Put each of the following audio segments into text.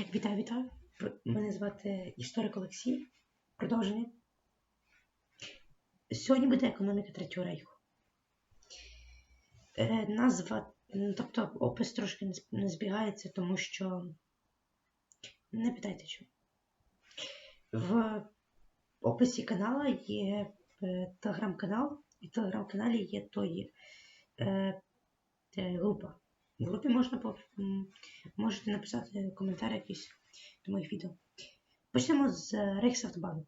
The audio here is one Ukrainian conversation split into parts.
Вітаю, вітаю. Мене звати історик Олексій. Продовження. Сьогодні буде економіка Третього рейху. Е, назва, тобто опис трошки не збігається, тому що не питайте чому. В описі канала є е, телеграм-канал, і в телеграм-каналі є той е, е, група. В групі можна по- можете написати коментар якийсь до моїх відео. Почнемо з Рейхсавтобану.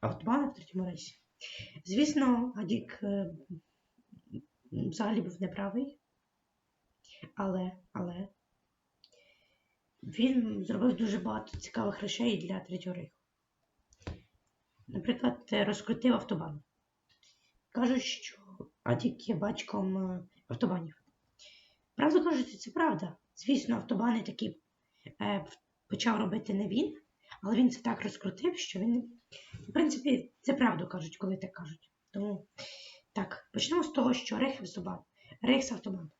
Автобана в третьому рейсі. Звісно, Адік е, взагалі був неправий, але, але він зробив дуже багато цікавих речей для третього рейху. Наприклад, е, розкрутив автобан. Кажуть, що Адік є батьком е, автобанів. Правду кажуть, це правда. Звісно, автобани такі е, почав робити не він, але він це так розкрутив, що він. В принципі, це правду кажуть, коли так кажуть. Тому так, почнемо з того, що Рейхсавтобан. Рейхсавтобан.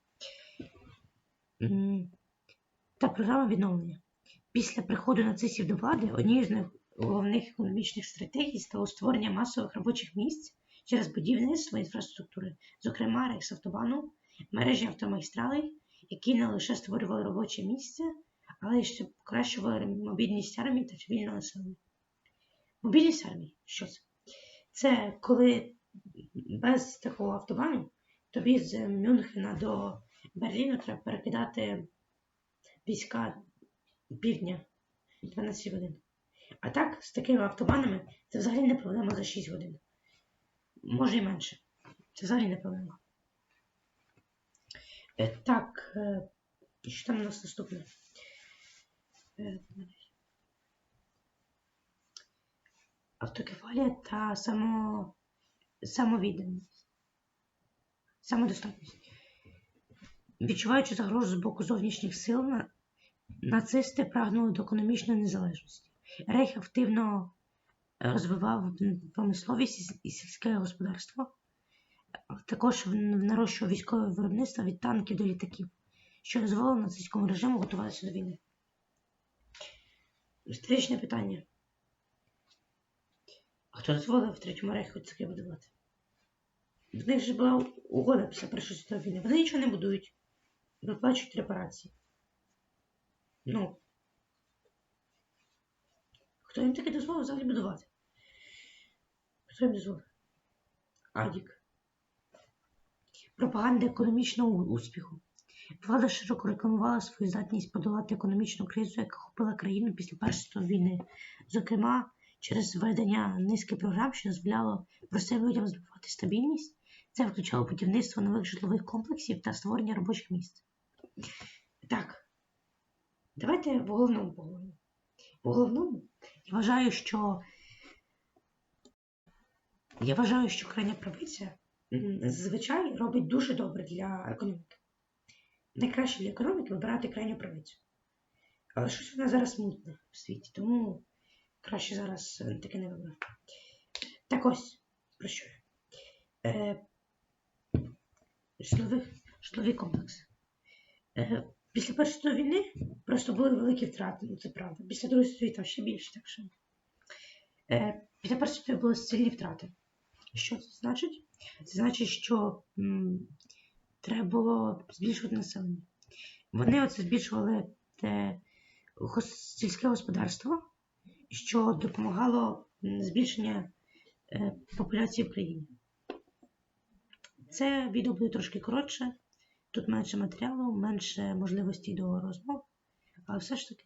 Та програма відновлення. Після приходу нацистів до влади однією з головних економічних стратегій стало створення масових робочих місць через будівництво інфраструктури, зокрема Рейхсавтобану, мережі автомагістралей, які не лише створювали робоче місце, але й ще покращували мобільність армії та цивільного населення. Мобільність армії, що це? Це коли без такого автобану тобі з Мюнхена до Берліну треба перекидати війська півдня 12 годин. А так, з такими автобанами це взагалі не проблема за 6 годин. Може і менше. Це взагалі не проблема. Е, Так, е, що там у нас наступне? Е, Автокефалія та само... самовідданість. Самодостатність. Відчуваючи загрозу з боку зовнішніх сил, нацисти прагнули до економічної незалежності. Рейх активно е, розвивав промисловість і сільське господарство, також нарощував військове виробництво від танків до літаків, що дозволило нацистському режиму готуватися до війни. Історичне питання. А хто дозволив Третьому рейху таке будувати? В них же була угода після Першої світової війни. Вони нічого не будують. Виплачують репарації. Ну. Хто їм таке дозволив взагалі будувати? Хто їм дозволив? Адік. Пропаганда економічного успіху. Влада широко рекламувала свою здатність подолати економічну кризу, яка охопила країну після Першої війни. Зокрема, через введення низки програм, що дозволяло простим людям здобувати стабільність. Це включало будівництво нових житлових комплексів та створення робочих місць. Так, давайте в головному поговоримо. В головному я вважаю, що я вважаю, що крайня правиця м, зазвичай робить дуже добре для економіки. Найкраще для економіки вибирати крайню правицю. Але щось вона зараз мутна в світі, тому краще зараз е, таке не вибирати. Так ось, про що я? Е, житлові, житлові комплекси. Е, після Першої світової війни просто були великі втрати, ну це правда. Після Другої світової там ще більше, так що. Е, після Першої світової були сильні втрати. Що це значить? Це значить, що м, треба було збільшувати населення. Вони оце збільшували те, сільське господарство, що допомагало збільшення е, популяції в країні. Це відео буде трошки коротше, тут менше матеріалу, менше можливостей до розмов, але все ж таки